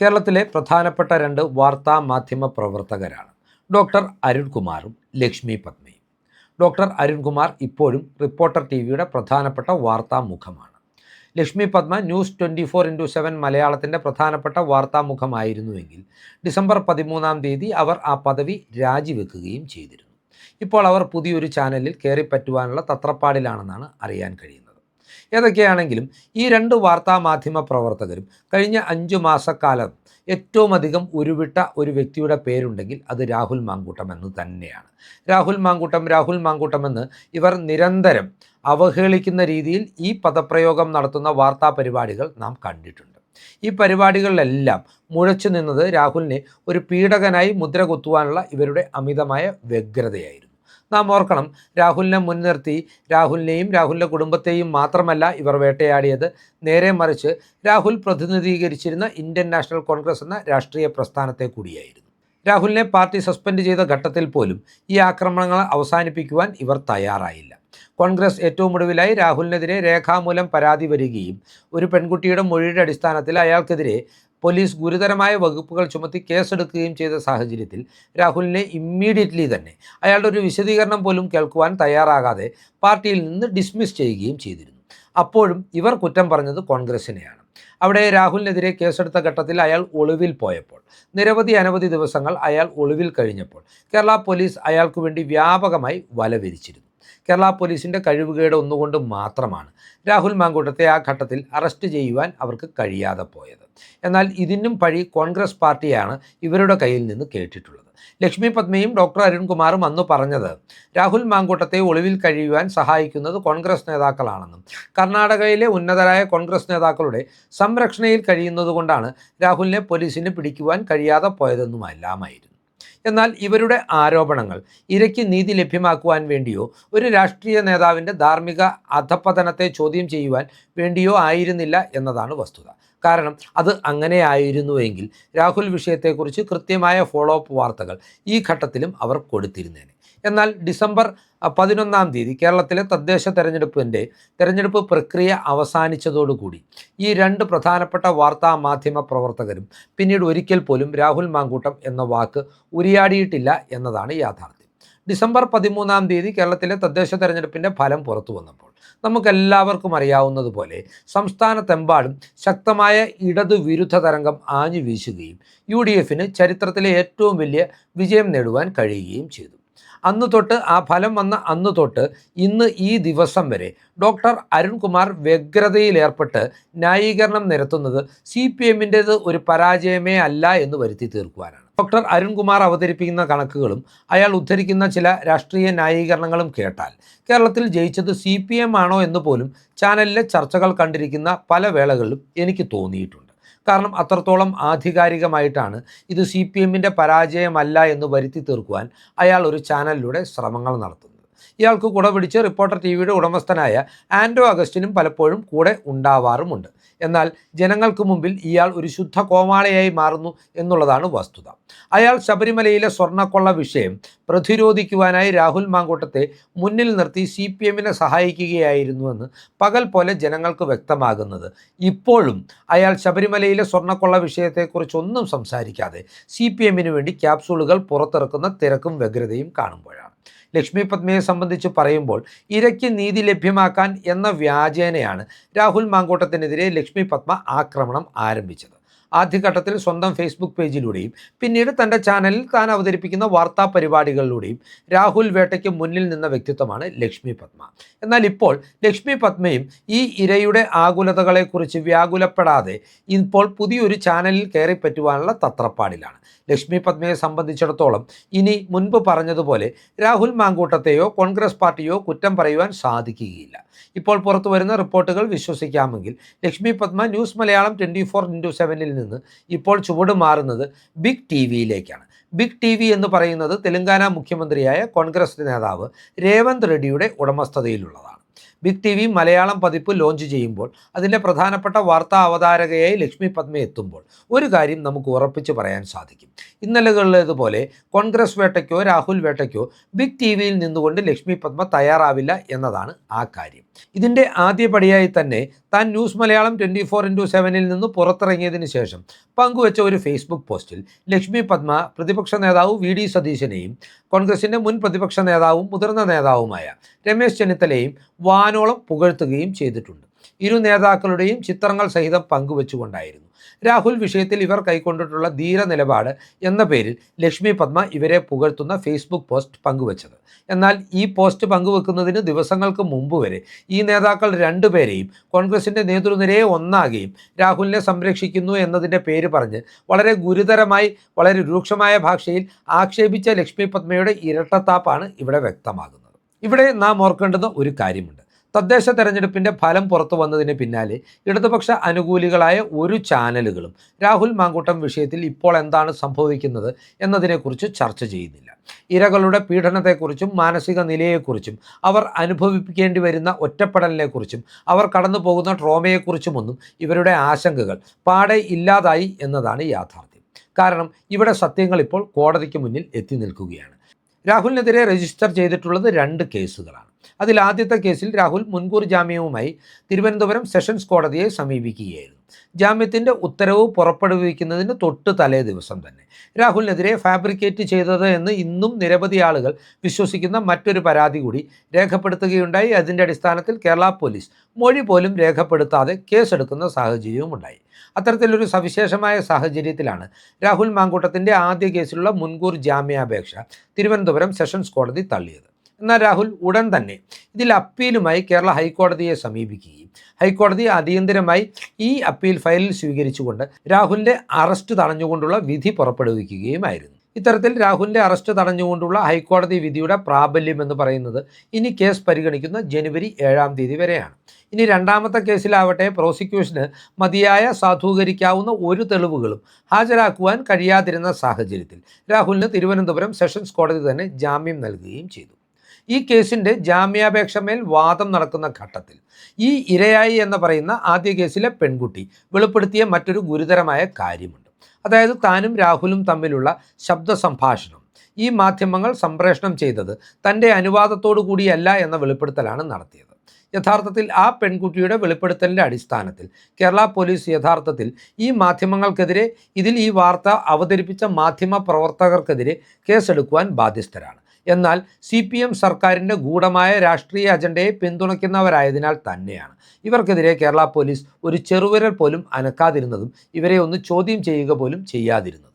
കേരളത്തിലെ പ്രധാനപ്പെട്ട രണ്ട് വാർത്താ മാധ്യമ പ്രവർത്തകരാണ്. ഡോക്ടർ അരുൺകുമാറും ലക്ഷ്മി പത്മയും ഡോക്ടർ അരുൺകുമാർ ഇപ്പോഴും റിപ്പോർട്ടർ ടി വിയുടെ പ്രധാനപ്പെട്ട വാർത്താ മുഖമാണ്. Lakshmi Padma news twenty four into seven മലയാളത്തിന്റെ പ്രധാനപ്പെട്ട വാർത്താ മുഖമായിരുന്നുവെങ്കിൽ ഡിസംബർ പതിമൂന്നാം തീയതി അവർ ആ പദവി രാജിവെക്കുകയും ചെയ്തിരുന്നു. ഇപ്പോൾ അവർ പുതിയൊരു ചാനലിൽ കയറിപ്പറ്റുവാനുള്ള തത്രപ്പാടിലാണെന്നാണ് അറിയാൻ കഴിയുന്നത്. ഏതൊക്കെയാണെങ്കിലും ഈ രണ്ട് വാർത്താ മാധ്യമ പ്രവർത്തകരും കഴിഞ്ഞ അഞ്ചു മാസക്കാലം ഏറ്റവും അധികം ഉരുവിട്ട ഒരു വ്യക്തിയുടെ പേരുണ്ടെങ്കിൽ അത് രാഹുൽ മാങ്കൂട്ടം എന്ന് തന്നെയാണ്. രാഹുൽ മാങ്കൂട്ടം രാഹുൽ മാങ്കൂട്ടം എന്ന് ഇവർ നിരന്തരം അവഹേളിക്കുന്ന രീതിയിൽ ഈ പദപ്രയോഗം നടത്തുന്ന വാർത്താ പരിപാടികൾ നാം കണ്ടിട്ടുണ്ട്. ഈ പരിപാടികളിലെല്ലാം മുഴച്ചു നിന്നത് രാഹുലിനെ ഒരു പീഡകനായി മുദ്ര കുത്തുവാനുള്ള ഇവരുടെ അമിതമായ വ്യഗ്രതയായിരുന്നു. നാം ഓർക്കണം രാഹുലിനെ മുൻനിർത്തി രാഹുലിനെയും രാഹുലിന്റെ കുടുംബത്തെയും മാത്രമല്ല ഇവർ വേട്ടയാടിയത്. നേരെ മറിച്ച് രാഹുൽ പ്രതിനിധീകരിച്ചിരുന്ന ഇന്ത്യൻ നാഷണൽ കോൺഗ്രസ് എന്ന രാഷ്ട്രീയ പ്രസ്ഥാനത്തെ കൂടിയായിരുന്നു. രാഹുലിനെ പാർട്ടി സസ്പെൻഡ് ചെയ്ത ഘട്ടത്തിൽ പോലും ഈ ആക്രമണങ്ങൾ അവസാനിപ്പിക്കുവാൻ ഇവർ തയ്യാറായില്ല. കോൺഗ്രസ് ഏറ്റവും ഒടുവിലായി രാഹുലിനെതിരെ രേഖാമൂലം പരാതി വരികയും ഒരു പെൺകുട്ടിയുടെ മൊഴിയുടെ അടിസ്ഥാനത്തിൽ അയാൾക്കെതിരെ പോലീസ് ഗുരുതരമായ വകുപ്പുകൾ ചുമത്തി കേസെടുക്കുകയും ചെയ്ത സാഹചര്യത്തിൽ രാഹുലിനെ ഇമ്മീഡിയറ്റ്ലി തന്നെ അയാളുടെ ഒരു വിശദീകരണം പോലും കേൾക്കുവാൻ തയ്യാറാകാതെ പാർട്ടിയിൽ നിന്ന് ഡിസ്മിസ് ചെയ്യുകയും ചെയ്തിരുന്നു. അപ്പോഴും ഇവർ കുറ്റം പറഞ്ഞത് കോൺഗ്രസിനെയാണ്. അവിടെ രാഹുലിനെതിരെ കേസെടുത്ത ഘട്ടത്തിൽ അയാൾ ഒളിവിൽ പോയപ്പോൾ നിരവധി അനവധി ദിവസങ്ങൾ അയാൾ ഒളിവിൽ കഴിഞ്ഞപ്പോൾ കേരള പോലീസ് അയാൾക്ക് വേണ്ടി വ്യാപകമായി വല വിരിച്ചിരുന്നു കേരള പോലീസിന്റെ കഴിവുകേട് ഒന്നുകൊണ്ട് മാത്രമാണ് രാഹുൽ മാങ്കൂട്ടത്തെ ആ ഘട്ടത്തിൽ അറസ്റ്റ് ചെയ്യുവാൻ അവർക്ക് കഴിയാതെ പോയത്. എന്നാൽ ഇതിനും പഴി കോൺഗ്രസ് പാർട്ടിയാണ് ഇവരുടെ കയ്യിൽ നിന്ന് കേട്ടിട്ടുള്ളത്. ലക്ഷ്മി പത്മയും ഡോക്ടർ അരുൺകുമാറും അന്ന് പറഞ്ഞത് രാഹുൽ മാങ്കൂട്ടത്തെ ഒളിവിൽ കഴിയുവാൻ സഹായിക്കുന്നത് കോൺഗ്രസ് നേതാക്കളാണെന്നും കർണാടകയിലെ ഉന്നതരായ കോൺഗ്രസ് നേതാക്കളുടെ സംരക്ഷണയിൽ കഴിയുന്നതുകൊണ്ടാണ് രാഹുലിനെ പോലീസിന് പിടിക്കുവാൻ കഴിയാതെ പോയതെന്നുമെല്ലാമായിരുന്നു. എന്നാൽ ഇവരുടെ ആരോപണങ്ങൾ ഇരയ്ക്ക് നീതി ലഭ്യമാക്കുവാൻ വേണ്ടിയോ ഒരു രാഷ്ട്രീയ നേതാവിന്റെ ധാർമ്മിക അധപ്പതനത്തെ ചോദ്യം ചെയ്യുവാൻ വേണ്ടിയോ ആയിരുന്നില്ല എന്നതാണ് വസ്തുത. കാരണം അത് അങ്ങനെയായിരുന്നുവെങ്കിൽ രാഹുൽ വിഷയത്തെക്കുറിച്ച് കൃത്യമായ ഫോളോ അപ്പ് വാർത്തകൾ ഈ ഘട്ടത്തിലും അവർ കൊടുത്തിരുന്നേനെ. എന്നാൽ ഡിസംബർ പതിനൊന്നാം തീയതി കേരളത്തിലെ തദ്ദേശ തെരഞ്ഞെടുപ്പിന്റെ തെരഞ്ഞെടുപ്പ് പ്രക്രിയ അവസാനിച്ചതോടുകൂടി ഈ രണ്ട് പ്രധാനപ്പെട്ട വാർത്താ മാധ്യമ പ്രവർത്തകരും പിന്നീട് ഒരിക്കൽ പോലും രാഹുൽ മാങ്കൂട്ടം എന്ന വാക്ക് ഉരിയാടിയിട്ടില്ല എന്നതാണ് യാഥാർത്ഥ്യം. ഡിസംബർ പതിമൂന്നാം തീയതി കേരളത്തിലെ തദ്ദേശ തെരഞ്ഞെടുപ്പിന്റെ ഫലം പുറത്തു വന്നപ്പോൾ നമുക്കെല്ലാവർക്കും അറിയാവുന്നതുപോലെ സംസ്ഥാനത്തെമ്പാടും ശക്തമായ ഇടതു വിരുദ്ധ തരംഗം ആഞ്ഞു വീശുകയും യു ഡി എഫിന് ചരിത്രത്തിലെ ഏറ്റവും വലിയ വിജയം നേടുവാൻ കഴിയുകയും ചെയ്തു. അന്ന് തൊട്ട് ആ ഫലം വന്ന അന്ന് തൊട്ട് ഇന്ന് ഈ ദിവസം വരെ ഡോക്ടർ അരുൺകുമാർ വ്യഗ്രതയിലേർപ്പെട്ട് ന്യായീകരണം നിരത്തുന്നത് സി പി എമ്മിന്റേത് ഒരു പരാജയമേ അല്ല എന്ന് വരുത്തി തീർക്കുവാനാണ്. ഡോക്ടർ അരുൺകുമാർ അവതരിപ്പിക്കുന്ന കണക്കുകളും അയാൾ ഉദ്ധരിക്കുന്ന ചില രാഷ്ട്രീയ ന്യായീകരണങ്ങളും കേട്ടാൽ കേരളത്തിൽ ജയിച്ചത് സി പി എം ആണോ എന്ന് പോലും ചാനലിലെ ചർച്ചകൾ കണ്ടിരിക്കുന്ന പല വേളകളിലും എനിക്ക് തോന്നിയിട്ടുണ്ട്. കാരണം അത്രത്തോളം ആധികാരികമായിട്ടാണ് ഇത് സി പി എമ്മിന്റെ പരാജയമല്ല എന്ന് വരുത്തി തീർക്കുവാൻ അയാൾ ഒരു ചാനലിലൂടെ ശ്രമങ്ങൾ നടത്തുന്നത്. ഇയാൾക്ക് കുട പിടിച്ച് റിപ്പോർട്ടർ ടി വിയുടെ ഉടമസ്ഥനായ ആൻഡോ അഗസ്റ്റിനും പലപ്പോഴും കൂടെ ഉണ്ടാവാറുമുണ്ട്. എന്നാൽ ജനങ്ങൾക്ക് മുമ്പിൽ ഇയാൾ ഒരു ശുദ്ധ കോമാളയായി മാറുന്നു എന്നുള്ളതാണ് വസ്തുത. അയാൾ ശബരിമലയിലെ സ്വർണക്കൊള്ള വിഷയം പ്രതിരോധിക്കുവാനായി രാഹുൽ മാങ്കൂട്ടത്തെ മുന്നിൽ നിർത്തി സി പി എമ്മിനെ സഹായിക്കുകയായിരുന്നുവെന്ന് പകൽ പോലെ ജനങ്ങൾക്ക് വ്യക്തമാകുന്നത്. ഇപ്പോഴും അയാൾ ശബരിമലയിലെ സ്വർണക്കൊള്ള വിഷയത്തെക്കുറിച്ചൊന്നും സംസാരിക്കാതെ സി പി എമ്മിന് വേണ്ടി ക്യാപ്സൂളുകൾ പുറത്തിറക്കുന്ന തിരക്കും വ്യഗ്രതയും കാണുമ്പോഴാണ്. ലക്ഷ്മി പത്മയെ സംബന്ധിച്ച് പറയുമ്പോൾ ഇരയ്ക്ക് നീതി ലഭ്യമാക്കാൻ എന്ന വ്യാജേനയാണ് രാഹുൽ മാങ്കോട്ടത്തിനെതിരെ ലക്ഷ്മി പത്മ ആക്രമണം ആരംഭിച്ചത്. ആദ്യഘട്ടത്തിൽ സ്വന്തം ഫേസ്ബുക്ക് പേജിലൂടെയും പിന്നീട് തന്റെ ചാനലിൽ താൻ അവതരിപ്പിക്കുന്ന വാർത്താ പരിപാടികളിലൂടെയും രാഹുൽ വേട്ടയ്ക്ക് മുന്നിൽ നിന്ന വ്യക്തിത്വമാണ് ലക്ഷ്മി പത്മ. എന്നാൽ ഇപ്പോൾ ലക്ഷ്മി പത്മയും ഈ ഇരയുടെ ആകുലതകളെക്കുറിച്ച് വ്യാകുലപ്പെടാതെ ഇപ്പോൾ പുതിയൊരു ചാനലിൽ കയറിപ്പറ്റുവാനുള്ള തത്രപ്പാടിലാണ്. ലക്ഷ്മി പത്മയെ സംബന്ധിച്ചിടത്തോളം ഇനി മുൻപ് പറഞ്ഞതുപോലെ രാഹുൽ മാങ്കൂട്ടത്തെയോ കോൺഗ്രസ് പാർട്ടിയോ കുറ്റം പറയുവാൻ സാധിക്കുകയില്ല. ഇപ്പോൾ പുറത്തു വരുന്ന റിപ്പോർട്ടുകൾ വിശ്വസിക്കാമെങ്കിൽ Lakshmi Padma news Malayalam twenty four into സെവനിൽ നിന്ന് ഇപ്പോൾ ചുവട് മാറുന്നത് ബിഗ് ടി വിയിലേക്കാണ്. ബിഗ് ടി വി എന്ന് പറയുന്നത് തെലങ്കാന മുഖ്യമന്ത്രിയായ കോൺഗ്രസ് നേതാവ് രേവന്ത് റെഡ്ഡിയുടെ ഉടമസ്ഥതയിലുള്ളതാണ്. ബിഗ് ടി വി മലയാളം പതിപ്പ് ലോഞ്ച് ചെയ്യുമ്പോൾ അതിന്റെ പ്രധാനപ്പെട്ട വാർത്താ അവതാരകയായി ലക്ഷ്മി പത്മ എത്തുമ്പോൾ ഒരു കാര്യം നമുക്ക് ഉറപ്പിച്ച് പറയാൻ സാധിക്കും. ഇന്നലകളിലേതുപോലെ കോൺഗ്രസ് വേട്ടയ്ക്കോ രാഹുൽ വേട്ടയ്ക്കോ ബിഗ് ടി വിയിൽ നിന്നുകൊണ്ട് ലക്ഷ്മി പത്മ തയ്യാറാവില്ല എന്നതാണ് ആ കാര്യം. ഇതിന്റെ ആദ്യപടിയായി തന്നെ താൻ news Malayalam twenty four into സെവനിൽ നിന്ന് പുറത്തിറങ്ങിയതിന് ശേഷം പങ്കുവച്ച ഒരു ഫേസ്ബുക്ക് പോസ്റ്റിൽ ലക്ഷ്മി പത്മ പ്രതിപക്ഷ നേതാവ് വി ഡി സതീശനെയും കോൺഗ്രസിന്റെ മുൻ പ്രതിപക്ഷ നേതാവും മുതിർന്ന നേതാവുമായ രമേശ് ചെന്നിത്തലയും വാനോളം പുകഴ്ത്തുകയും ചെയ്തിട്ടുണ്ട്. ഇരു നേതാക്കളുടെയും ചിത്രങ്ങൾ സഹിതം പങ്കുവച്ചുകൊണ്ടായിരുന്നു. രാഹുൽ വിഷയത്തിൽ ഇവർ കൈക്കൊണ്ടിട്ടുള്ള ധീര നിലപാട് എന്ന പേരിൽ ലക്ഷ്മി പത്മ ഇവരെ പുകഴ്ത്തുന്ന ഫേസ്ബുക്ക് പോസ്റ്റ് പങ്കുവച്ചത്. എന്നാൽ ഈ പോസ്റ്റ് പങ്കുവെക്കുന്നതിന് ദിവസങ്ങൾക്ക് മുമ്പ് വരെ ഈ നേതാക്കൾ രണ്ടുപേരെയും കോൺഗ്രസിന്റെ നേതൃനിരയെ ഒന്നാകുകയും രാഹുലിനെ സംരക്ഷിക്കുന്നു എന്നതിന്റെ പേര് പറഞ്ഞ് വളരെ ഗുരുതരമായി വളരെ രൂക്ഷമായ ഭാഷയിൽ ആക്ഷേപിച്ച ലക്ഷ്മി പത്മയുടെ ഇരട്ടത്താപ്പാണ് ഇവിടെ വ്യക്തമാകുന്നത്. ഇവിടെ നാം ഓർക്കേണ്ടുന്ന ഒരു കാര്യമുണ്ട്. തദ്ദേശ തെരഞ്ഞെടുപ്പിന്റെ ഫലം പുറത്തു വന്നതിന് പിന്നാലെ ഇടതുപക്ഷ അനുകൂലികളായ ഒരു ചാനലുകളും രാഹുൽ മാങ്കൂട്ടം വിഷയത്തിൽ ഇപ്പോൾ എന്താണ് സംഭവിക്കുന്നത് എന്നതിനെക്കുറിച്ച് ചർച്ച ചെയ്യുന്നില്ല. ഇരകളുടെ പീഡനത്തെക്കുറിച്ചും മാനസിക നിലയെക്കുറിച്ചും അവർ അനുഭവിപ്പിക്കേണ്ടി വരുന്ന ഒറ്റപ്പെടലിനെക്കുറിച്ചും അവർ കടന്നു പോകുന്ന ട്രോമയെക്കുറിച്ചുമൊന്നും ഇവരുടെ ആശങ്കകൾ പാടെ ഇല്ലാതായി എന്നതാണ് യാഥാർത്ഥ്യം. കാരണം ഇവിടെ സത്യങ്ങൾ ഇപ്പോൾ കോടതിക്ക് മുന്നിൽ എത്തി നിൽക്കുകയാണ്. രാഹുലിനെതിരെ രജിസ്റ്റർ ചെയ്തിട്ടുള്ളത് രണ്ട് കേസുകളാണ്. അതിൽ ആദ്യത്തെ കേസിൽ രാഹുൽ മുൻകൂർ ജാമ്യവുമായി തിരുവനന്തപുരം സെഷൻസ് കോടതിയെ സമീപിക്കുകയായിരുന്നു. ജാമ്യത്തിന്റെ ഉത്തരവ് പുറപ്പെടുവിക്കുന്നതിന് തൊട്ട് തലേ ദിവസം തന്നെ. രാഹുലിനെതിരെ ഫാബ്രിക്കേറ്റ് ചെയ്തത് എന്ന് ഇന്നും നിരവധി ആളുകൾ വിശ്വസിക്കുന്ന മറ്റൊരു പരാതി കൂടി രേഖപ്പെടുത്തുകയുണ്ടായി. അതിന്റെ അടിസ്ഥാനത്തിൽ കേരള പോലീസ് മൊഴി പോലും രേഖപ്പെടുത്താതെ കേസെടുക്കുന്ന സാഹചര്യവും ഉണ്ടായി അത്തരത്തിലൊരു സവിശേഷമായ സാഹചര്യത്തിലാണ് രാഹുൽ മാങ്കൂട്ടത്തിന്റെ ആദ്യ കേസിലുള്ള മുൻകൂർ ജാമ്യാപേക്ഷ തിരുവനന്തപുരം സെഷൻസ് കോടതി തള്ളിയത്. എന്നാൽ രാഹുൽ ഉടൻ തന്നെ ഇതിൽ അപ്പീലുമായി കേരള ഹൈക്കോടതിയെ സമീപിക്കുകയും ഹൈക്കോടതി അടിയന്തരമായി ഈ അപ്പീൽ ഫയലിൽ സ്വീകരിച്ചുകൊണ്ട് രാഹുലിന്റെ അറസ്റ്റ് തടഞ്ഞുകൊണ്ടുള്ള വിധി പുറപ്പെടുവിക്കുകയുമായിരുന്നു. ഇത്തരത്തിൽ രാഹുലിന്റെ അറസ്റ്റ് തടഞ്ഞുകൊണ്ടുള്ള ഹൈക്കോടതി വിധിയുടെ പ്രാബല്യം എന്ന് പറയുന്നത് ഇനി കേസ് പരിഗണിക്കുന്ന ജനുവരി ഏഴാം തീയതി വരെയാണ്. ഇനി രണ്ടാമത്തെ കേസിലാവട്ടെ പ്രോസിക്യൂഷന് മതിയായ സാധൂകരിക്കാവുന്ന ഒരു തെളിവുകളും ഹാജരാക്കുവാൻ കഴിയാതിരുന്ന സാഹചര്യത്തിൽ രാഹുലിന് തിരുവനന്തപുരം സെഷൻസ് കോടതി തന്നെ ജാമ്യം നൽകുകയും ചെയ്തു. ഈ കേസിന്റെ ജാമ്യാപേക്ഷമേൽ വാദം നടക്കുന്ന ഘട്ടത്തിൽ ഈ ഇരയായി എന്ന് പറയുന്ന ആദ്യ കേസിലെ പെൺകുട്ടി വെളിപ്പെടുത്തിയ മറ്റൊരു ഗുരുതരമായ കാര്യമുണ്ട്. അതായത് താനും രാഹുലും തമ്മിലുള്ള ശബ്ദ സംഭാഷണം ഈ മാധ്യമങ്ങൾ സംപ്രേഷണം ചെയ്തത് തന്റെ അനുവാദത്തോടു കൂടിയല്ല എന്ന വെളിപ്പെടുത്തലാണ് നടത്തിയത്. യഥാർത്ഥത്തിൽ ആ പെൺകുട്ടിയുടെ വെളിപ്പെടുത്തലിന്റെ അടിസ്ഥാനത്തിൽ കേരള പോലീസ് യഥാർത്ഥത്തിൽ ഈ മാധ്യമങ്ങൾക്കെതിരെ ഇതിൽ ഈ വാർത്ത അവതരിപ്പിച്ച മാധ്യമ പ്രവർത്തകർക്കെതിരെ കേസെടുക്കുവാൻ ബാധ്യസ്ഥരാണ്. എന്നാൽ സി പി എം സർക്കാരിന്റെ ഗൂഢമായ രാഷ്ട്രീയ അജണ്ടയെ പിന്തുണയ്ക്കുന്നവരായതിനാൽ തന്നെയാണ്. ഇവർക്കെതിരെ കേരള പോലീസ് ഒരു ചെറുവിരൽ പോലും അനക്കാതിരുന്നതും ഇവരെ ഒന്ന് ചോദ്യം ചെയ്യുക പോലും ചെയ്യാതിരുന്നതും.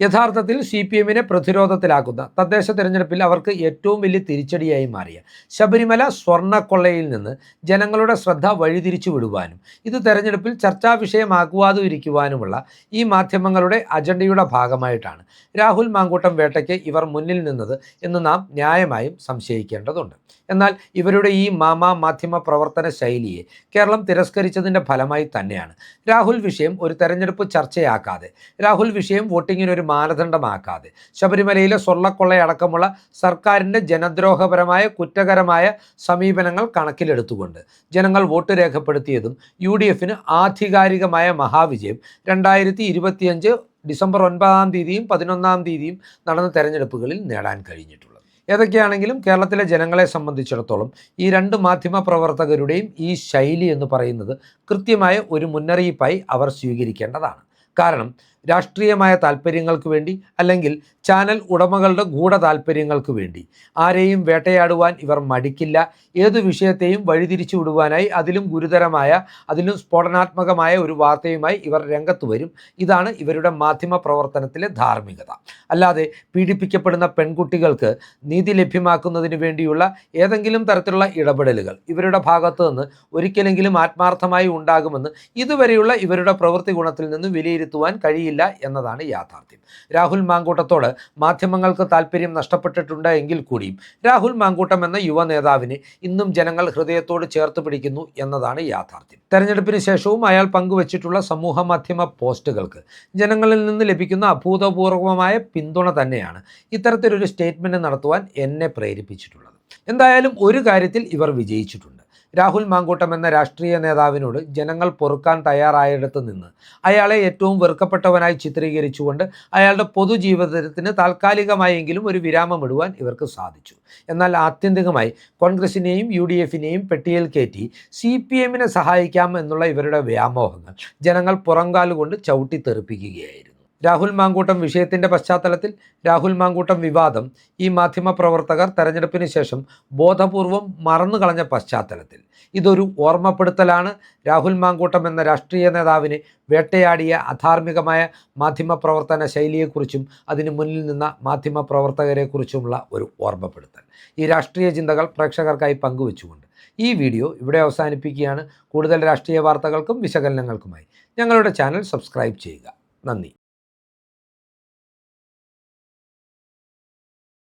യഥാർത്ഥത്തിൽ സി പി എമ്മിനെ പ്രതിരോധത്തിലാക്കുന്ന തദ്ദേശ തെരഞ്ഞെടുപ്പിൽ അവർക്ക് ഏറ്റവും വലിയ തിരിച്ചടിയായി മാറിയ ശബരിമല സ്വർണക്കൊള്ളയിൽ നിന്ന് ജനങ്ങളുടെ ശ്രദ്ധ വഴിതിരിച്ചു വിടുവാനും ഇത് തെരഞ്ഞെടുപ്പിൽ ചർച്ചാ വിഷയമാക്കുവാതെ ഇരിക്കുവാനുമുള്ള ഈ മാധ്യമങ്ങളുടെ അജണ്ടയുടെ ഭാഗമായിട്ടാണ്. രാഹുൽ മാങ്കൂട്ടം വേട്ടയ്ക്ക് ഇവർ മുന്നിൽ നിന്നത് എന്ന് നാം ന്യായമായും സംശയിക്കേണ്ടതുണ്ട്. എന്നാൽ ഇവരുടെ ഈ മാമാ മാധ്യമ പ്രവർത്തന ശൈലിയെ കേരളം തിരസ്കരിച്ചതിന്റെ ഫലമായി തന്നെയാണ്. രാഹുൽ വിഷയം ഒരു തെരഞ്ഞെടുപ്പ് ചർച്ചയാക്കാതെ രാഹുൽ വിഷയം വോട്ടിങ്ങിനൊരു മാനദണ്ഡമാക്കാതെ. ശബരിമലയിലെ സ്വർണക്കൊള്ളയടക്കമുള്ള സർക്കാരിന്റെ ജനദ്രോഹപരമായ കുറ്റകരമായ സമീപനങ്ങൾ കണക്കിലെടുത്തുകൊണ്ട് ജനങ്ങൾ വോട്ട് രേഖപ്പെടുത്തിയതും യു ഡി എഫിന് ആധികാരികമായ മഹാവിജയം. രണ്ടായിരത്തി ഇരുപത്തിയഞ്ച് ഡിസംബർ ഒൻപതാം തീയതിയും പതിനൊന്നാം തീയതിയും നടന്ന തെരഞ്ഞെടുപ്പുകളിൽ നേടാൻ കഴിഞ്ഞിട്ടുള്ളത്. ഏതൊക്കെയാണെങ്കിലും കേരളത്തിലെ ജനങ്ങളെ സംബന്ധിച്ചിടത്തോളം ഈ രണ്ട് മാധ്യമ പ്രവർത്തകരുടെയും ഈ ശൈലി എന്ന് പറയുന്നത് കൃത്യമായ ഒരു മുന്നറിയിപ്പായി അവർ സ്വീകരിക്കേണ്ടതാണ്. കാരണം രാഷ്ട്രീയമായ താല്പര്യങ്ങൾക്ക് വേണ്ടി അല്ലെങ്കിൽ ചാനൽ ഉടമകളുടെ ഗൂഢ താല്പര്യങ്ങൾക്ക് വേണ്ടി. ആരെയും വേട്ടയാടുവാൻ ഇവർ മടിക്കില്ല. ഏതു വിഷയത്തെയും വഴിതിരിച്ചു വിടുവാനായി അതിലും ഗുരുതരമായ അതിലും സ്ഫോടനാത്മകമായ ഒരു വാർത്തയുമായി ഇവർ രംഗത്ത് വരും. ഇതാണ് ഇവരുടെ മാധ്യമ പ്രവർത്തനത്തിലെ ധാർമ്മികത. അല്ലാതെ പീഡിപ്പിക്കപ്പെടുന്ന പെൺകുട്ടികൾക്ക് നീതി ലഭ്യമാക്കുന്നതിന് വേണ്ടിയുള്ള ഏതെങ്കിലും തരത്തിലുള്ള ഇടപെടലുകൾ ഇവരുടെ ഭാഗത്തു നിന്ന് ഒരിക്കലെങ്കിലും ആത്മാർത്ഥമായി ഉണ്ടാകുമെന്ന് ഇതുവരെയുള്ള ഇവരുടെ പ്രവൃത്തി ഗുണത്തിൽ നിന്ന് വിലയിരുത്തുവാൻ കഴിയില്ല. എന്നതാണ് യാഥാർത്ഥ്യം. രാഹുൽ മാങ്കൂട്ടത്തോട് മാധ്യമങ്ങൾക്ക് താല്പര്യം നഷ്ടപ്പെട്ടിട്ടുണ്ട് എങ്കിൽ കൂടിയും രാഹുൽ മാങ്കൂട്ടം എന്ന യുവ നേതാവിനെ ഇന്നും ജനങ്ങൾ ഹൃദയത്തോട് ചേർത്ത് പിടിക്കുന്നു എന്നതാണ് യാഥാർത്ഥ്യം. തെരഞ്ഞെടുപ്പിന് ശേഷവും അയാൾ പങ്കുവച്ചിട്ടുള്ള സമൂഹ മാധ്യമ പോസ്റ്റുകൾക്ക് ജനങ്ങളിൽ നിന്ന് ലഭിക്കുന്ന അഭൂതപൂർവമായ പിന്തുണ തന്നെയാണ് ഇത്തരത്തിലൊരു സ്റ്റേറ്റ്മെന്റ് നടത്തുവാൻ എന്നെ പ്രേരിപ്പിച്ചിട്ടുള്ളത്. എന്തായാലും ഒരു കാര്യത്തിൽ ഇവർ വിജയിച്ചിട്ടുണ്ട്. രാഹുൽ മാങ്കൂട്ടം എന്ന രാഷ്ട്രീയ നേതാവിനോട് ജനങ്ങൾ പൊറുക്കാൻ തയ്യാറായിടത്ത് നിന്ന് അയാളെ ഏറ്റവും വെറുക്കപ്പെട്ടവനായി ചിത്രീകരിച്ചുകൊണ്ട് അയാളുടെ പൊതുജീവിതത്തിന് താൽക്കാലികമായെങ്കിലും ഒരു വിരാമമിടുവാൻ ഇവർക്ക് സാധിച്ചു. എന്നാൽ ആത്യന്തികമായി കോൺഗ്രസിനെയും യു ഡി എഫിനെയും പെട്ടിയിൽ കയറ്റി സി പി എമ്മിനെ സഹായിക്കാം എന്നുള്ള ഇവരുടെ വ്യാമോഹങ്ങൾ ജനങ്ങൾ പുറങ്കാലുകൊണ്ട് ചവിട്ടി തെറിപ്പിക്കുകയായിരുന്നു രാഹുൽ മാങ്കൂട്ടം വിഷയത്തിന്റെ പശ്ചാത്തലത്തിൽ രാഹുൽ മാങ്കൂട്ടം വിവാദം ഈ മാധ്യമ പ്രവർത്തകർ തെരഞ്ഞെടുപ്പിന് ശേഷം ബോധപൂർവം മറന്നു കളഞ്ഞ പശ്ചാത്തലത്തിൽ. ഇതൊരു ഓർമ്മപ്പെടുത്തലാണ് രാഹുൽ മാങ്കൂട്ടം എന്ന രാഷ്ട്രീയ നേതാവിന് വേട്ടയാടിയ അധാർമികമായ മാധ്യമ പ്രവർത്തന ശൈലിയെക്കുറിച്ചും അതിനു മുന്നിൽ നിന്ന മാധ്യമപ്രവർത്തകരെക്കുറിച്ചുമുള്ള ഒരു ഓർമ്മപ്പെടുത്തൽ. ഈ രാഷ്ട്രീയ ചിന്തകൾ പ്രേക്ഷകർക്കായി പങ്കുവെച്ചുകൊണ്ട് ഈ വീഡിയോ ഇവിടെ അവസാനിപ്പിക്കുകയാണ്. കൂടുതൽ രാഷ്ട്രീയ വാർത്തകൾക്കും വിശകലനങ്ങൾക്കുമായി ഞങ്ങളുടെ ചാനൽ സബ്സ്ക്രൈബ് ചെയ്യുക. നന്ദി.